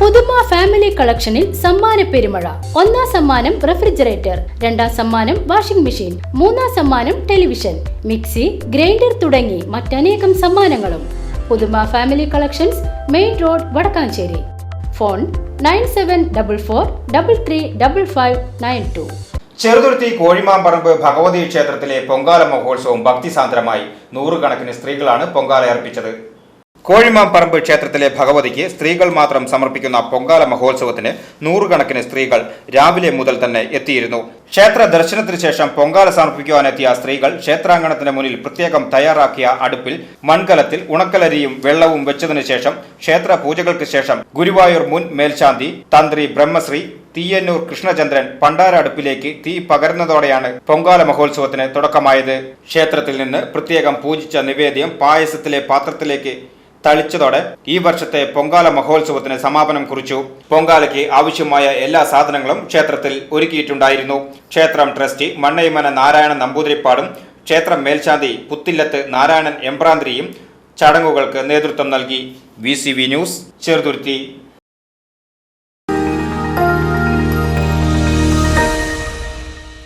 പുതുമ ഫാമിലി കളക്ഷനിൽ സമ്മാന പെരുമഴ. ഒന്നാം സമ്മാനം റെഫ്രിജറേറ്റർ രണ്ടാം സമ്മാനം വാഷിംഗ് മെഷീൻ മൂന്നാം സമ്മാനം ടെലിവിഷൻ മിക്സി ഗ്രൈൻഡർ തുടങ്ങി മറ്റനേകം സമ്മാനങ്ങളും. Puthuma family collections main road Vadakkanchery. Phone nine seven double four double three double five nine two. Cheruthuruthy Kozhimamparambu Bhagavathi ക്ഷേത്രത്തിലെ പൊങ്കാല മഹോത്സവം ഭക്തിസാന്ദ്രമായി നൂറുകണക്കിന് സ്ത്രീകളാണ് പൊങ്കാല അർപ്പിച്ചത്. കോഴിമാമ്പറമ്പ് ക്ഷേത്രത്തിലെ ഭഗവതിക്ക് സ്ത്രീകൾ മാത്രം സമർപ്പിക്കുന്ന പൊങ്കാല മഹോത്സവത്തിന് നൂറുകണക്കിന് സ്ത്രീകൾ രാവിലെ മുതൽ തന്നെ എത്തിയിരുന്നു. ക്ഷേത്ര ദർശനത്തിന് ശേഷം പൊങ്കാല സമർപ്പിക്കുവാനെത്തിയ സ്ത്രീകൾ ക്ഷേത്രാങ്കണത്തിന് മുന്നിൽ പ്രത്യേകം തയ്യാറാക്കിയ അടുപ്പിൽ മൺകലത്തിൽ ഉണക്കലരിയും വെള്ളവും വെച്ചതിനു ശേഷം ക്ഷേത്ര പൂജകൾക്ക് ശേഷം ഗുരുവായൂർ മുൻ മേൽശാന്തി തന്ത്രി ബ്രഹ്മശ്രീ തീയന്നൂർ കൃഷ്ണചന്ദ്രൻ പണ്ടാര അടുപ്പിലേക്ക് തീ പകരുന്നതോടെയാണ് പൊങ്കാല മഹോത്സവത്തിന് തുടക്കമായത്. ക്ഷേത്രത്തിൽ നിന്ന് പ്രത്യേകം പൂജിച്ച നിവേദ്യം പായസത്തിലെ പാത്രത്തിലേക്ക് തളിച്ചതോടെ ഈ വർഷത്തെ പൊങ്കാല മഹോത്സവത്തിന് സമാപനം കുറിച്ചു. പൊങ്കാലയ്ക്ക് ആവശ്യമായ എല്ലാ സാധനങ്ങളും ക്ഷേത്രത്തിൽ ഒരുക്കിയിട്ടുണ്ടായിരുന്നു. ക്ഷേത്രം ട്രസ്റ്റി മണ്ണയ്മന നാരായണൻ നമ്പൂതിരിപ്പാടും ക്ഷേത്രം മേൽശാന്തി പുത്തില്ലത്ത് നാരായണൻ എംബ്രാന്തിരിയും ചടങ്ങുകൾക്ക് നേതൃത്വം നൽകി. V news Cheruthuruthy.